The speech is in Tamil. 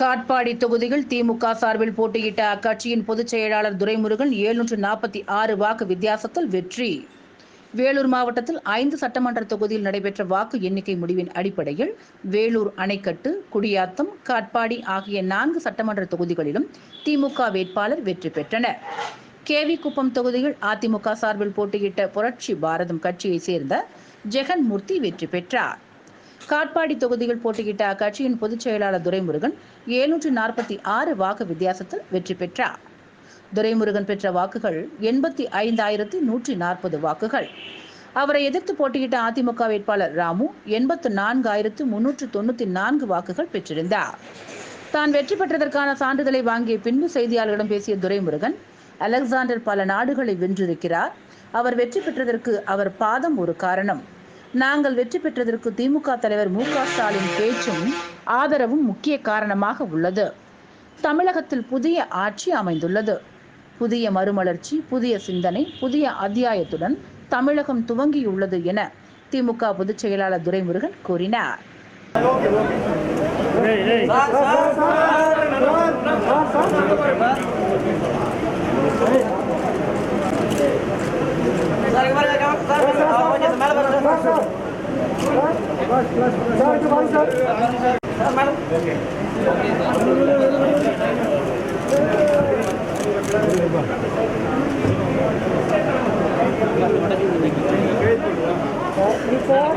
காட்பாடி தொகுதியில் திமுக சார்பில் போட்டியிட்ட அக்கட்சியின் பொதுச் செயலாளர் துரைமுருகன் எழுநூற்று நாற்பத்தி ஆறு வாக்கு வித்தியாசத்தில் வெற்றி. வேலூர் மாவட்டத்தில் ஐந்து சட்டமன்ற தொகுதியில் நடைபெற்ற வாக்கு எண்ணிக்கை முடிவின் அடிப்படையில் வேலூர் அணைக்கட்டு குடியாத்தம் காட்பாடி ஆகிய நான்கு சட்டமன்ற தொகுதிகளிலும் திமுக வேட்பாளர் வெற்றி பெற்றனர். கேவி குப்பம் தொகுதியில் அதிமுக சார்பில் போட்டியிட்ட புரட்சி பாரதம் கட்சியைச் சேர்ந்த ஜெகன்மூர்த்தி வெற்றி பெற்றார். காட்பாடி தொகுதியில் போட்டியிட்ட அக்கட்சியின் பொதுச் செயலாளர் துரைமுருகன் எழுநூற்று நாற்பத்தி ஆறு வாக்கு வித்தியாசத்தில் வெற்றி பெற்றார். துரைமுருகன் பெற்ற வாக்குகள் எண்பத்தி ஐந்தாயிரத்தி நூற்றி நாற்பது வாக்குகள். அவரை எதிர்த்து போட்டியிட்ட அதிமுக வேட்பாளர் ராமு எண்பத்து நான்காயிரத்து முன்னூற்று தொண்ணூற்றி நான்கு வாக்குகள் பெற்றிருந்தார். தான் வெற்றி பெற்றதற்கான சான்றிதழை வாங்கிய பின்பு செய்தியாளர்களிடம் பேசிய துரைமுருகன் அலெக்சாண்டர் பல நாடுகளை வென்றிருக்கிறார். அவர் வெற்றி பெற்றதற்கு அவர் பாதம் ஒரு காரணம். நாங்கள் வெற்றி பெற்றதற்கு திமுக தலைவர் மு ஸ்டாலின் பேச்சும் ஆதரவும் முக்கிய காரணமாக உள்ளது. தமிழகத்தில் புதிய ஆட்சி அமைந்துள்ளது. புதிய மறுமலர்ச்சி புதிய சிந்தனை புதிய அத்தியாயத்துடன் தமிழகம் துவங்கியுள்ளது என திமுக பொதுச் செயலாளர் துரைமுருகன் கூறினார். சார் సార్ ఇటు బాగు sir sir madam okay sir